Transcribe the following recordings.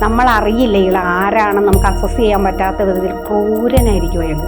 നമ്മൾ അറിയില്ല ഇയാൾ ആരാണെന്ന് നമുക്ക് അസസ് ചെയ്യാൻ പറ്റാത്ത വിധത്തിൽ ക്രൂരനായിരിക്കും അയാൾ.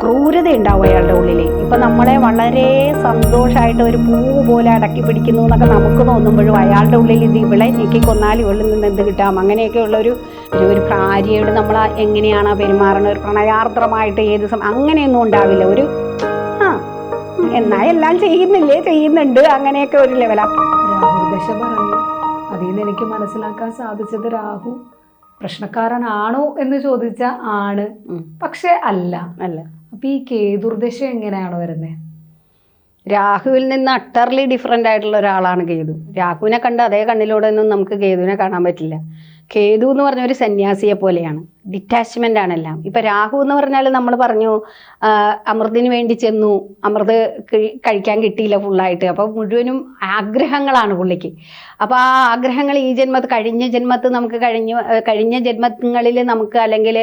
ക്രൂരത ഉണ്ടാവും അയാളുടെ ഉള്ളിൽ ഇപ്പം നമ്മളെ വളരെ സന്തോഷമായിട്ട് ഒരു പൂ പോലെ അടക്കി പിടിക്കുന്നു എന്നൊക്കെ നമുക്ക് തോന്നുമ്പോഴും അയാളുടെ ഉള്ളിൽ ഇത് ഇവളെ ഞെക്കി കൊന്നാൽ ഇവളിൽ നിന്ന് എന്ത് കിട്ടാം? അങ്ങനെയൊക്കെയുള്ള ഒരു ഒരു ഭാര്യയോട് നമ്മൾ എങ്ങനെയാണ് പെരുമാറുന്നത്? ഒരു പ്രണയാർദ്രമായിട്ട് ഏത് സമയം അങ്ങനെയൊന്നും ഉണ്ടാവില്ല. ഒരു ആ എന്നാൽ എന്നാ എല്ലാം ചെയ്യുന്നില്ലേ? ചെയ്യുന്നുണ്ട്. അങ്ങനെയൊക്കെ ഒരു ലെവലാണ് ദശ പറഞ്ഞു. അതിൽ നിന്ന് എനിക്ക് മനസ്സിലാക്കാൻ സാധിച്ചത് രാഹു. പ്രശ്നക്കാരനാണോ എന്ന് ചോദിച്ച ആണ്. പക്ഷെ അല്ല. അല്ല. അപ്പൊ ഈ കേതുർദശ എങ്ങനെയാണ് വരുന്നത് രാഹുവിൽ നിന്ന് അട്ടർലി ഡിഫറെന്റ് ആയിട്ടുള്ള ഒരാളാണ് കേതു. രാഹുവിനെ കണ്ട് അതേ കണ്ണിലൂടെ ഒന്നും നമുക്ക് കേതുവിനെ കാണാൻ പറ്റില്ല. കേതു എന്ന് പറഞ്ഞ ഒരു സന്യാസിയെ പോലെയാണ്. ഡിറ്റാച്ച്മെന്റ് ആണെല്ലാം. ഇപ്പം രാഹു എന്ന് പറഞ്ഞാൽ നമ്മൾ പറഞ്ഞു അമൃതിന് വേണ്ടി ചെന്നു. അമൃത് കഴി- കഴിക്കാൻ കിട്ടിയില്ല ഫുള്ളായിട്ട് അപ്പോൾ മുഴുവനും ആഗ്രഹങ്ങളാണ് പുള്ളിക്ക്. അപ്പോൾ ആ ആഗ്രഹങ്ങൾ ഈ ജന്മത്ത് കഴിഞ്ഞ ജന്മത്ത് നമുക്ക് കഴിഞ്ഞ കഴിഞ്ഞ ജന്മങ്ങളിൽ നമുക്ക് അല്ലെങ്കിൽ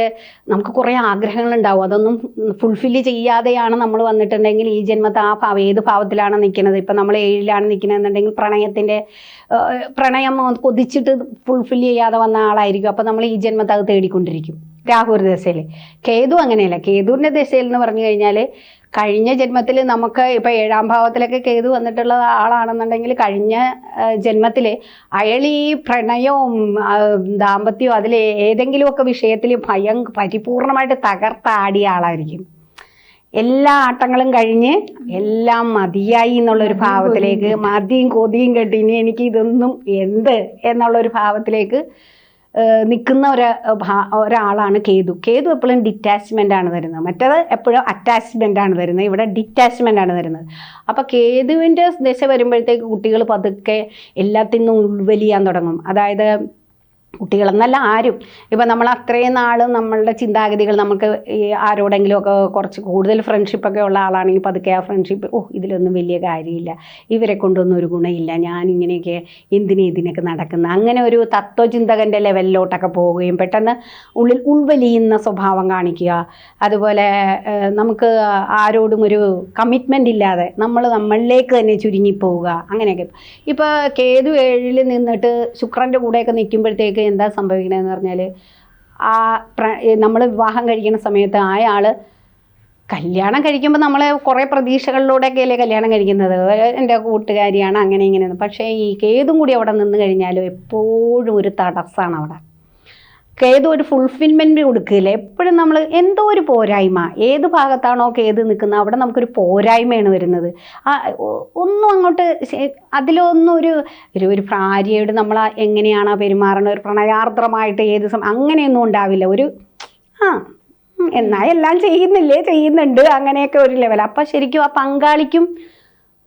നമുക്ക് കുറേ ആഗ്രഹങ്ങളുണ്ടാവും. അതൊന്നും ഫുൾഫില്ല് ചെയ്യാതെയാണ് നമ്മൾ വന്നിട്ടുണ്ടെങ്കിൽ ഈ ജന്മത്ത് ആ ഭാവം ഏത് ഭാവത്തിലാണ് നിൽക്കുന്നത്? ഇപ്പം നമ്മൾ ഏഴിലാണ് നിൽക്കുന്നതെന്നുണ്ടെങ്കിൽ പ്രണയത്തിന്റെ ഏഹ്, പ്രണയം കൊതിച്ചിട്ട് ഫുൾഫിൽ ചെയ്യാതെ വന്ന ആളായിരിക്കും. അപ്പം നമ്മൾ ഈ ജന്മത്ത് അത് തേടിക്കൊണ്ടിരിക്കും. രാഹുർ ദശയിൽ. കേതു അങ്ങനെയല്ല. കേതുവിന്റെ ദശയിൽ എന്ന് പറഞ്ഞു കഴിഞ്ഞാൽ കഴിഞ്ഞ ജന്മത്തിൽ നമുക്ക് ഇപ്പം ഏഴാം ഭാവത്തിലൊക്കെ കേതു വന്നിട്ടുള്ള ആളാണെന്നുണ്ടെങ്കിൽ കഴിഞ്ഞ ജന്മത്തിൽ അയാൾ ഈ പ്രണയവും ദാമ്പത്യവും അതിൽ ഏതെങ്കിലുമൊക്കെ വിഷയത്തിൽ ഭയം പരിപൂർണമായിട്ട് തകർത്താടിയ ആളായിരിക്കും. എല്ലാ ആട്ടങ്ങളും കഴിഞ്ഞ് എല്ലാം മതിയായി എന്നുള്ളൊരു ഭാവത്തിലേക്ക് മതിയും കൊതിയും കെട്ടി ഇനി എനിക്ക് ഇതൊന്നും എന്ത് എന്നുള്ളൊരു ഭാവത്തിലേക്ക് നിൽക്കുന്ന ഒരു ഭാ- ഒരാളാണ് കേതു. കേതു എപ്പോഴും ഡിറ്റാച്ച്മെന്റ് ആണ് തരുന്നത്. മറ്റേത് എപ്പോഴും അറ്റാച്ച്മെന്റ് ആണ് തരുന്നത്. ഇവിടെ ഡിറ്റാച്ച്മെന്റ് ആണ് തരുന്നത്. അപ്പോൾ കേതുവിന്റെ ദശ വരുമ്പോഴത്തേക്ക് കുട്ടികൾ പതുക്കെ എല്ലാത്തിൽ നിന്നും ഉൾവലിയാൻ തുടങ്ങും. അതായത് കുട്ടികളെന്നല്ല ആരും. ഇപ്പം നമ്മൾ അത്രയും നാൾ നമ്മളുടെ ചിന്താഗതികൾ നമുക്ക് ഈ ആരോടെങ്കിലും ഒക്കെ കുറച്ച് കൂടുതൽ ഫ്രണ്ട്ഷിപ്പൊക്കെ ഉള്ള ആളാണെങ്കിൽ പതുക്കെ ആ ഫ്രണ്ട്ഷിപ്പ് ഓ ഇതിലൊന്നും വലിയ കാര്യമില്ല. ഇവരെ കൊണ്ടൊന്നും ഒരു ഗുണമില്ല. ഞാൻ ഇങ്ങനെയൊക്കെ എന്തിനും ഇതിനൊക്കെ നടക്കുന്ന? അങ്ങനെ ഒരു തത്വചിന്തകന്റെ ലെവലിലോട്ടൊക്കെ പോവുകയും പെട്ടെന്ന് ഉള്ളിൽ ഉൾവലിയുന്ന സ്വഭാവം കാണിക്കുക. അതുപോലെ നമുക്ക് ആരോടും ഒരു കമ്മിറ്റ്മെന്റ് ഇല്ലാതെ നമ്മൾ നമ്മളിലേക്ക് തന്നെ ചുരുങ്ങിപ്പോവുക. അങ്ങനെയൊക്കെ. ഇപ്പോൾ കേതു ഏഴിൽ നിന്നിട്ട് ശുക്രന്റെ കൂടെയൊക്കെ നിൽക്കുമ്പോഴത്തേക്ക് എന്താ സംഭവിക്കണതെന്ന് പറഞ്ഞാൽ ആ നമ്മൾ വിവാഹം കഴിക്കുന്ന സമയത്ത് അയാൾ കല്യാണം കഴിക്കുമ്പോൾ നമ്മൾ കുറേ പ്രതീക്ഷകളിലൂടെയൊക്കെയല്ലേ കല്യാണം കഴിക്കുന്നത്? എന്റെ കൂട്ടുകാരിയാണ് അങ്ങനെ ഇങ്ങനെ പക്ഷേ ഈ ഏതും കൂടി അവിടെ നിന്ന് കഴിഞ്ഞാലും എപ്പോഴും ഒരു തടസ്സമാണ് അവിടെ. കേതു ഒരു ഫുൾഫിൽമെന്റ് കൊടുക്കില്ല എപ്പോഴും നമ്മൾ എന്തോ ഒരു പോരായ്മ ഏത് ഭാഗത്താണോ കേത് നിൽക്കുന്നത് അവിടെ നമുക്കൊരു പോരായ്മയാണ് വരുന്നത്. ആ ഒന്നും അങ്ങോട്ട് അതിലൊന്നും ഒരു ഒരു ഒരു ഭാര്യയോട് നമ്മൾ എങ്ങനെയാണോ പെരുമാറുന്നത് ഒരു പ്രണയാർദ്രമായിട്ട് ഏത് സമയം അങ്ങനെയൊന്നും ഉണ്ടാവില്ല. ഒരു ആ എന്നാൽ എന്നാ എല്ലാം ചെയ്യുന്നില്ലേ? ചെയ്യുന്നുണ്ട്. അങ്ങനെയൊക്കെ ഒരു ലെവൽ അപ്പം ശരിക്കും ആ പങ്കാളിക്കും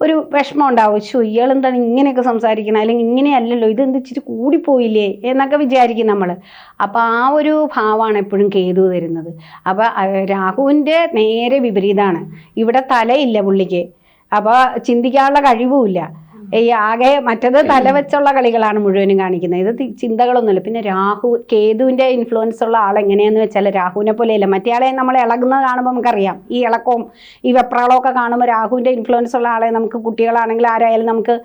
ഒരു വിഷമം ഉണ്ടാവും. ശോ ഇയാളെന്താണ് ഇങ്ങനെയൊക്കെ സംസാരിക്കണം? അല്ലെങ്കിൽ ഇങ്ങനെയല്ലല്ലോ ഇതെന്ത് ഇച്ചിരി കൂടിപ്പോയില്ലേ? എന്നൊക്കെ വിചാരിക്കും നമ്മൾ അപ്പോൾ ആ ഒരു ഭാവമാണ് എപ്പോഴും കേതു തരുന്നത്. അപ്പോൾ രാഹുവിന്റെ നേരെ വിപരീതമാണ് ഇവിടെ തലയില്ല പുള്ളിക്ക്. അപ്പോൾ ചിന്തിക്കാനുള്ള കഴിവുമില്ല. ഈ ആകെ മറ്റത് തലവെച്ചുള്ള കളികളാണ് മുഴുവനും കാണിക്കുന്നത്. ഇത് ചിന്തകളൊന്നുമില്ല. പിന്നെ രാഹു കേതുവിന്റെ ഇൻഫ്ലുവൻസ് ഉള്ള ആൾ എങ്ങനെയാന്ന് വെച്ചാൽ രാഹുവിനെ പോലെയല്ല. മറ്റേ ആളെ നമ്മൾ ഇളകുന്നത് കാണുമ്പോൾ നമുക്കറിയാം. ഈ ഇളക്കവും ഈ വെപ്രാളമൊക്കെ കാണുമ്പോൾ രാഹുവിന്റെ ഇൻഫ്ലുവൻസ് ഉള്ള ആളെ നമുക്ക് കുട്ടികളാണെങ്കിൽ ആരായാലും നമുക്ക്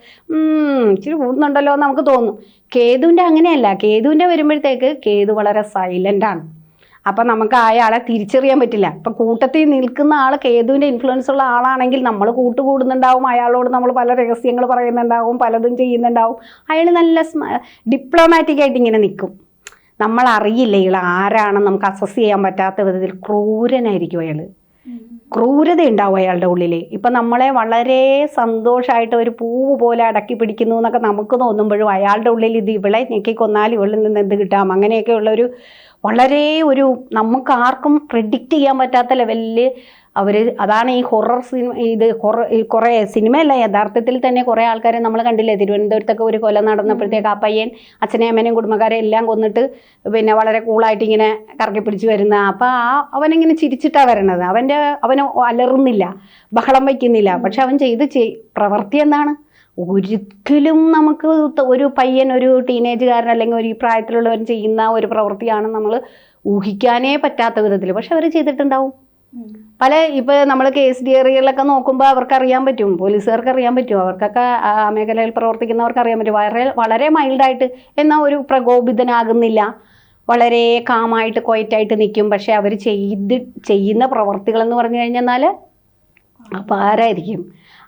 ഇച്ചിരി കൂടുന്നുണ്ടല്ലോ എന്ന് നമുക്ക് തോന്നും. കേതുവിന്റെ അങ്ങനെയല്ല. കേതുവിന്റെ വരുമ്പോഴത്തേക്ക് കേതു വളരെ സൈലന്റ് ആണ്. അപ്പം നമുക്ക് അയാളെ തിരിച്ചറിയാൻ പറ്റില്ല. ഇപ്പം കൂട്ടത്തിൽ നിൽക്കുന്ന ആൾ കേതുവിന്റെ ഇൻഫ്ലുവൻസ് ഉള്ള ആളാണെങ്കിൽ നമ്മൾ കൂട്ടുകൂടുന്നുണ്ടാവും അയാളോട് നമ്മൾ പല രഹസ്യങ്ങൾ പറയുന്നുണ്ടാവും പലതും ചെയ്യുന്നുണ്ടാവും. അയാൾ നല്ല ഡിപ്ലോമാറ്റിക് ആയിട്ട് ഇങ്ങനെ നിൽക്കും. നമ്മൾ അറിയില്ല ഇയാൾ ആരാണെന്ന് നമുക്ക് അസസ് ചെയ്യാൻ പറ്റാത്ത വിധത്തിൽ ക്രൂരനായിരിക്കും അയാൾ. ക്രൂരത ഉണ്ടാവും അയാളുടെ ഉള്ളിൽ ഇപ്പം നമ്മളെ വളരെ സന്തോഷമായിട്ട് ഒരു പൂവ് പോലെ അടക്കി പിടിക്കുന്നു എന്നൊക്കെ നമുക്ക് തോന്നുമ്പോഴും അയാളുടെ ഉള്ളിൽ ഇത് ഇവളെ ഞെക്കി കൊന്നാൽ ഇവളിൽ നിന്ന് എന്ത് കിട്ടാം? അങ്ങനെയൊക്കെയുള്ള ഒരു വളരെ ഒരു നമുക്ക് ആർക്കും പ്രിഡിക്റ്റ് ചെയ്യാൻ പറ്റാത്ത ലെവലിൽ അവർ അതാണ് ഈ ഹൊറർ സിനിമ ഇത് ഹൊറർ കുറേ സിനിമയല്ല യഥാർത്ഥത്തിൽ തന്നെ കുറേ ആൾക്കാരെ നമ്മൾ കണ്ടില്ലേ? തിരുവനന്തപുരത്തൊക്കെ ഒരു കൊല നടന്നപ്പോഴത്തേക്ക് ആ പയ്യൻ അച്ഛനെ അമ്മേനെയും കുടുംബക്കാരെ എല്ലാം കൊന്നിട്ട് പിന്നെ വളരെ കൂളായിട്ട് ഇങ്ങനെ കറക്കി പിടിച്ച് വരുന്ന. അപ്പോൾ ആ അവനിങ്ങനെ ചിരിച്ചിട്ടാണ് വരണത്. അവന്റെ അവന് അലറുന്നില്ല ബഹളം വയ്ക്കുന്നില്ല. പക്ഷെ അവൻ ചെയ്ത് ചെയ് പ്രവൃത്തി എന്താണ്? ഒരിക്കലും നമുക്ക് ഒരു പയ്യൻ ഒരു ടീനേജുകാരൻ അല്ലെങ്കിൽ ഒരു ഈ പ്രായത്തിലുള്ളവൻ ചെയ്യുന്ന ഒരു പ്രവൃത്തിയാണ് നമ്മൾ ഊഹിക്കാനേ പറ്റാത്ത വിധത്തിൽ പക്ഷെ അവർ ചെയ്തിട്ടുണ്ടാവും. പല ഇപ്പോൾ നമ്മൾ കേസ് ഡിയറികളിലൊക്കെ നോക്കുമ്പോൾ അവർക്ക് അറിയാൻ പറ്റും. പോലീസുകാർക്ക് അറിയാൻ പറ്റും. അവർക്കൊക്കെ ആ മേഖലയിൽ പ്രവർത്തിക്കുന്നവർക്ക് അറിയാൻ പറ്റും. വളരെ വളരെ മൈൽഡായിട്ട് എന്നാൽ ഒരു പ്രകോപിതനാകുന്നില്ല. വളരെ കാമായിട്ട് കൊയറ്റായിട്ട് നിൽക്കും പക്ഷെ അവർ ചെയ്ത് ചെയ്യുന്ന പ്രവർത്തികളെന്ന് പറഞ്ഞു കഴിഞ്ഞാൽ അപാരായിരിക്കും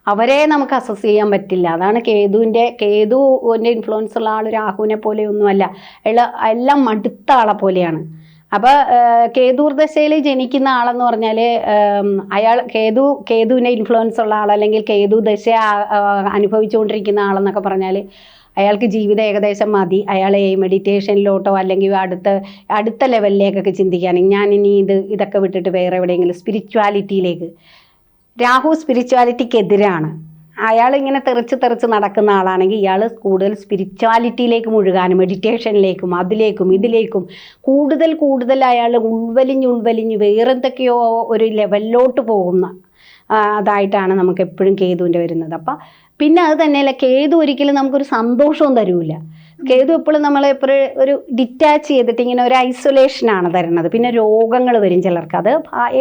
അവരെ നമുക്ക് അസസ് ചെയ്യാൻ പറ്റില്ല. അതാണ് കേതുവിന്റെ കേതുവിന്റെ ഇൻഫ്ലുവൻസ് ഉള്ള ആൾ രാഹുവിനെ പോലെയൊന്നുമല്ല. എല്ലാം മടുത്ത ആളെ പോലെയാണ്. അപ്പോൾ കേതൂർ ദശയിൽ ജനിക്കുന്ന ആളെന്ന് പറഞ്ഞാൽ അയാൾ കേതു കേതുവിനെ ഇൻഫ്ലുവൻസ് ഉള്ള ആൾ അല്ലെങ്കിൽ കേതു ദശ അനുഭവിച്ചുകൊണ്ടിരിക്കുന്ന ആളെന്നൊക്കെ പറഞ്ഞാൽ അയാൾക്ക് ജീവിതം ഏകദേശം മതി. അയാളെ മെഡിറ്റേഷനിലോട്ടോ അല്ലെങ്കിൽ അടുത്ത അടുത്ത ലെവലിലേക്കൊക്കെ ചിന്തിക്കാൻ. ഞാൻ ഇനി ഇത് ഇതൊക്കെ വിട്ടിട്ട് വേറെ എവിടെയെങ്കിലും സ്പിരിച്വാലിറ്റിയിലേക്ക് രാഹു സ്പിരിച്വാലിറ്റിക്കെതിരാണ് അയാൾ ഇങ്ങനെ തെറിച്ച് തെറിച്ച് നടക്കുന്ന ആളാണെങ്കിൽ ഇയാൾ കൂടുതൽ സ്പിരിച്വാലിറ്റിയിലേക്ക് മുഴുകാനും മെഡിറ്റേഷനിലേക്കും അതിലേക്കും ഇതിലേക്കും കൂടുതൽ കൂടുതൽ അയാൾ ഉൾവലിഞ്ഞ് ഉൾവലിഞ്ഞ് വേറെന്തൊക്കെയോ ഒരു ലെവലിലോട്ട് പോകുന്ന അതായിട്ടാണ് നമുക്ക് എപ്പോഴും കേതുവിന്റെ വരുന്നത്. അപ്പം പിന്നെ അത് തന്നെയല്ല കേതു ഒരിക്കലും നമുക്കൊരു സന്തോഷവും തരൂല. കേതു എപ്പോഴും നമ്മളെ എപ്പോഴും ഒരു ഡിറ്റാച്ച് ചെയ്തിട്ട് ഇങ്ങനെ ഒരു ഐസൊലേഷനാണ് തരുന്നത്. പിന്നെ രോഗങ്ങൾ വരും ചിലർക്ക്. അത്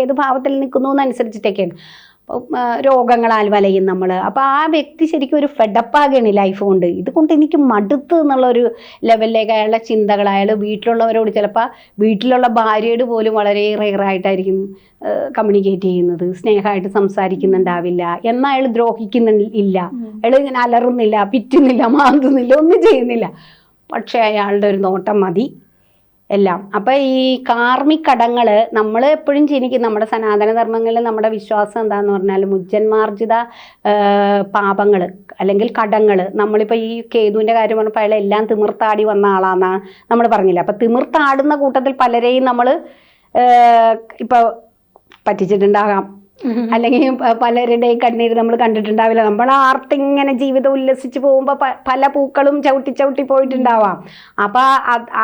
ഏത് ഭാവത്തിൽ നിൽക്കുന്നു എന്നനുസരിച്ചിട്ടൊക്കെയാണ്. രോഗങ്ങളാൽ വലയും നമ്മൾ അപ്പോൾ ആ വ്യക്തി ശരിക്കും ഒരു ഫെഡപ്പാകയാണ് ലൈഫ് കൊണ്ട്. ഇതുകൊണ്ട് എനിക്ക് മടുത്ത് എന്നുള്ളൊരു ലെവലിലേക്ക് അയാളുടെ ചിന്തകൾ അയാൾ വീട്ടിലുള്ളവരോട് ചിലപ്പോൾ വീട്ടിലുള്ള ഭാര്യയോട് പോലും വളരെ റെയറായിട്ടായിരിക്കും കമ്മ്യൂണിക്കേറ്റ് ചെയ്യുന്നത്. സ്നേഹമായിട്ട് സംസാരിക്കുന്നുണ്ടാവില്ല. എന്നാൽ അയാൾ ദ്രോഹിക്കുന്നില്ല അയാൾ ഇങ്ങനെ അലറുന്നില്ല പിറ്റുന്നില്ല മാന്തുന്നില്ല ഒന്നും ചെയ്യുന്നില്ല. പക്ഷേ അയാളുടെ ഒരു നോട്ടം മതി. എല്ലാം. അപ്പം ഈ കാർമ്മികടങ്ങൾ കടങ്ങൾ നമ്മൾ എപ്പോഴും ജനിക്കും നമ്മുടെ സനാതന ധർമ്മങ്ങളിൽ നമ്മുടെ വിശ്വാസം എന്താന്ന് പറഞ്ഞാൽ മുജ്ജന്മാർജിത പാപങ്ങൾ അല്ലെങ്കിൽ കടങ്ങൾ നമ്മളിപ്പോൾ ഈ കേതുവിന്റെ കാര്യം പറഞ്ഞപ്പോൾ അയാൾ എല്ലാം തിമിർത്താടി വന്ന ആളാന്നാണ് നമ്മൾ പറഞ്ഞില്ല. അപ്പം തിമിർത്താടുന്ന കൂട്ടത്തിൽ പലരെയും നമ്മൾ ഇപ്പോൾ പറ്റിച്ചിട്ടുണ്ടാകാം. അല്ലെങ്കിൽ പലരുടെയും കണ്ണീര് നമ്മൾ കണ്ടിട്ടുണ്ടാവില്ല. നമ്മൾ ആർത്തിങ്ങനെ ജീവിതം ഉല്ലസിച്ച് പോകുമ്പോൾ പല പൂക്കളും ചവിട്ടി ചവിട്ടി പോയിട്ടുണ്ടാവാം. അപ്പോൾ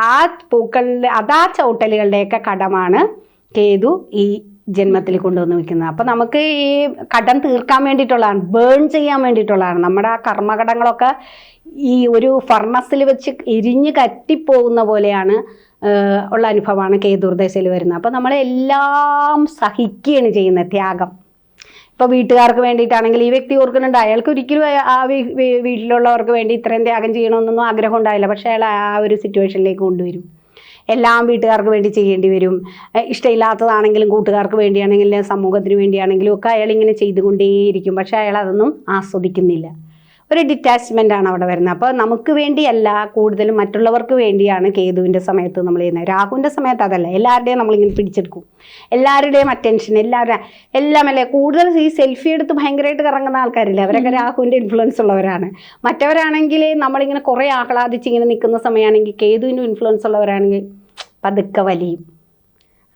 ആ പൂക്കളിലെ അതാ ചവിട്ടലുകളുടെയൊക്കെ കടമാണ് കേതു ഈ ജന്മത്തിൽ കൊണ്ടുവന്ന് വെക്കുന്നത്. അപ്പം നമുക്ക് ഈ കടം തീർക്കാൻ വേണ്ടിയിട്ടുള്ളതാണ് ബേൺ ചെയ്യാൻ വേണ്ടിയിട്ടുള്ളതാണ്. നമ്മുടെ ആ കർമ്മകടങ്ങളൊക്കെ ഈ ഒരു ഫർണസിൽ വെച്ച് എരിഞ്ഞ് കത്തിപ്പോകുന്ന പോലെയാണ് ഉള്ള അനുഭവമാണ് കേതുർദശയിൽ വരുന്നത്. അപ്പോൾ നമ്മളെല്ലാം സഹിക്കുകയാണ് ചെയ്യുന്നത് ത്യാഗം. ഇപ്പോൾ വീട്ടുകാർക്ക് വേണ്ടിയിട്ടാണെങ്കിൽ ഈ വ്യക്തി ഓർക്കുന്നുണ്ട് അയാൾക്ക് ഒരിക്കലും ആ വീട്ടിലുള്ളവർക്ക് വേണ്ടി ഇത്രയും ത്യാഗം ചെയ്യണമെന്നൊന്നും ആഗ്രഹം ഉണ്ടായില്ല. പക്ഷേ അയാൾ ആ ഒരു സിറ്റുവേഷനിലേക്ക് കൊണ്ടുവരും. എല്ലാം വീട്ടുകാർക്ക് വേണ്ടി ചെയ്യേണ്ടി വരും. ഇഷ്ടമില്ലാത്തതാണെങ്കിലും കൂട്ടുകാർക്ക് വേണ്ടിയാണെങ്കിലും സമൂഹത്തിന് വേണ്ടിയാണെങ്കിലും ഒക്കെ അയാൾ ഇങ്ങനെ ചെയ്തുകൊണ്ടേയിരിക്കും. പക്ഷേ അയാൾ അതൊന്നും ആസ്വദിക്കുന്നില്ല. ഒരു ഡിറ്റാച്ച്മെന്റ് ആണ് അവിടെ വരുന്നത്. അപ്പോൾ നമുക്ക് വേണ്ടിയല്ല കൂടുതലും മറ്റുള്ളവർക്ക് വേണ്ടിയാണ് കേതുവിന്റെ സമയത്ത് നമ്മൾ ചെയ്യുന്നത്. രാഹുവിന്റെ സമയത്ത് അതല്ല. എല്ലാവരുടെയും നമ്മളിങ്ങനെ പിടിച്ചെടുക്കും. എല്ലാവരുടെയും അറ്റൻഷൻ എല്ലാവരുടെ എല്ലാം അല്ലേ? കൂടുതൽ ഈ സെൽഫി എടുത്ത് ഭയങ്കരമായിട്ട് കറങ്ങുന്ന ആൾക്കാരില്ല? അവരൊക്കെ രാഹുവിന്റെ ഇൻഫ്ലുവൻസ് ഉള്ളവരാണ്. മറ്റവരാണെങ്കിൽ നമ്മളിങ്ങനെ കുറേ ആഹ്ലാദിച്ച് ഇങ്ങനെ നിൽക്കുന്ന സമയമാണെങ്കിൽ കേതുവിന്റെ ഇൻഫ്ലുവൻസ് ഉള്ളവരാണെങ്കിൽ പതുക്കെ വലിയും.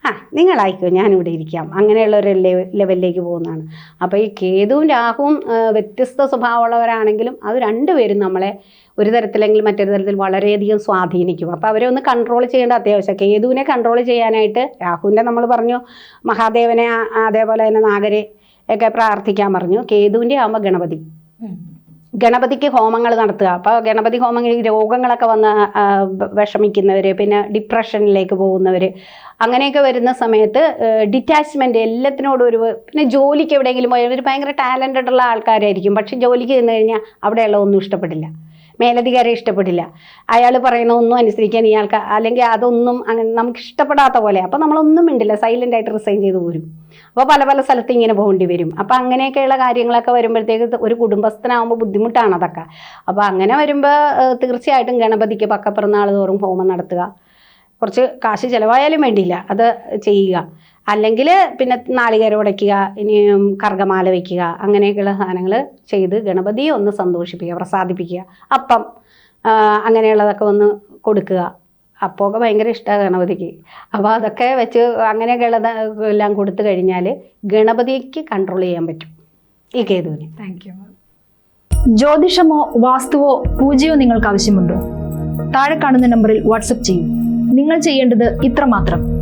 ആ നിങ്ങളായിക്കോ ഞാനിവിടെ ഇരിക്കാം. അങ്ങനെയുള്ള ഒരു ലെവ- ലെവലിലേക്ക് പോകുന്നതാണ്. അപ്പോൾ ഈ കേതുവും രാഹുവും വ്യത്യസ്ത സ്വഭാവമുള്ളവരാണെങ്കിലും അത് രണ്ടുപേരും നമ്മളെ ഒരു തരത്തിലെങ്കിലും മറ്റൊരു തരത്തിൽ വളരെയധികം സ്വാധീനിക്കും. അപ്പോൾ അവരെ ഒന്ന് കൺട്രോൾ ചെയ്യേണ്ട അത്യാവശ്യം. കേതുവിനെ കൺട്രോൾ ചെയ്യാനായിട്ട് രാഹുവിന്റെ നമ്മൾ പറഞ്ഞു മഹാദേവനെ അതേപോലെ തന്നെ നാഗരെ ഒക്കെ പ്രാർത്ഥിക്കാൻ പറഞ്ഞു. കേതുവിന്റെ ആകുമ്പോൾ ഗണപതി. ഗണപതിക്ക് ഹോമങ്ങൾ നടത്തുക. അപ്പോൾ ഗണപതി ഹോമങ്ങൾ രോഗങ്ങളൊക്കെ വന്ന് വിഷമിക്കുന്നവർ പിന്നെ ഡിപ്രഷനിലേക്ക് പോകുന്നവർ അങ്ങനെയൊക്കെ വരുന്ന സമയത്ത് ഡിറ്റാച്ച്മെന്റ് എല്ലാത്തിനോടും ഒരു പിന്നെ ജോലിക്ക് എവിടെയെങ്കിലും പോയാൽ ഒരു ഭയങ്കര ടാലന്റഡ് ഉള്ള ആൾക്കാരായിരിക്കും. പക്ഷെ ജോലിക്ക് ചെന്ന് കഴിഞ്ഞാൽ അവിടെയുള്ള ഒന്നും ഇഷ്ടപ്പെടില്ല. മേലധികാരെ ഇഷ്ടപ്പെടില്ല അയാൾ പറയുന്ന ഒന്നും അനുസരിക്കാൻ ഇയാൾക്ക് അല്ലെങ്കിൽ അതൊന്നും അങ്ങനെ നമുക്ക് ഇഷ്ടപ്പെടാത്ത പോലെ. അപ്പോൾ നമ്മളൊന്നും മിണ്ടില്ല. സൈലന്റ് ആയിട്ട് റിസൈൻ ചെയ്ത് പോരും. അപ്പോൾ പല പല സ്ഥലത്ത് ഇങ്ങനെ പോകേണ്ടി വരും. അപ്പോൾ അങ്ങനെയൊക്കെയുള്ള കാര്യങ്ങളൊക്കെ വരുമ്പോഴത്തേക്ക് ഒരു കുടുംബസ്ഥനാകുമ്പോൾ ബുദ്ധിമുട്ടാണ് അതൊക്കെ. അപ്പോൾ അങ്ങനെ വരുമ്പോൾ തീർച്ചയായിട്ടും ഗണപതിക്ക് പക്കപ്പിറന്നാൾ തോറും ഹോമം നടത്തുക. കുറച്ച് കാശ് ചിലവായാലും വേണ്ടിയില്ല. അത് ചെയ്യുക. അല്ലെങ്കിൽ പിന്നെ നാളികേരം ഉടയ്ക്കുക ഇനിയും കർഗമാല വയ്ക്കുക അങ്ങനെയൊക്കെയുള്ള സാധനങ്ങൾ ചെയ്ത് ഗണപതിയെ ഒന്ന് സന്തോഷിപ്പിക്കുക പ്രസാദിപ്പിക്കുക. അപ്പം അങ്ങനെയുള്ളതൊക്കെ ഒന്ന് കൊടുക്കുക. അപ്പമൊക്കെ ഭയങ്കര ഇഷ്ടമാണ് ഗണപതിക്ക്. അപ്പോൾ അതൊക്കെ വെച്ച് അങ്ങനെയൊക്കെയുള്ളത് എല്ലാം കൊടുത്തു കഴിഞ്ഞാൽ ഗണപതിക്ക് കൺട്രോൾ ചെയ്യാൻ പറ്റും. ഈ കേതുവിന്. താങ്ക് യു ജ്യോതിഷമോ വാസ്തുവോ പൂജയോ നിങ്ങൾക്ക് ആവശ്യമുണ്ടോ? താഴെ കാണുന്ന നമ്പറിൽ വാട്സപ്പ് ചെയ്യും. നിങ്ങൾ ചെയ്യേണ്ടത് ഇത്രമാത്രം.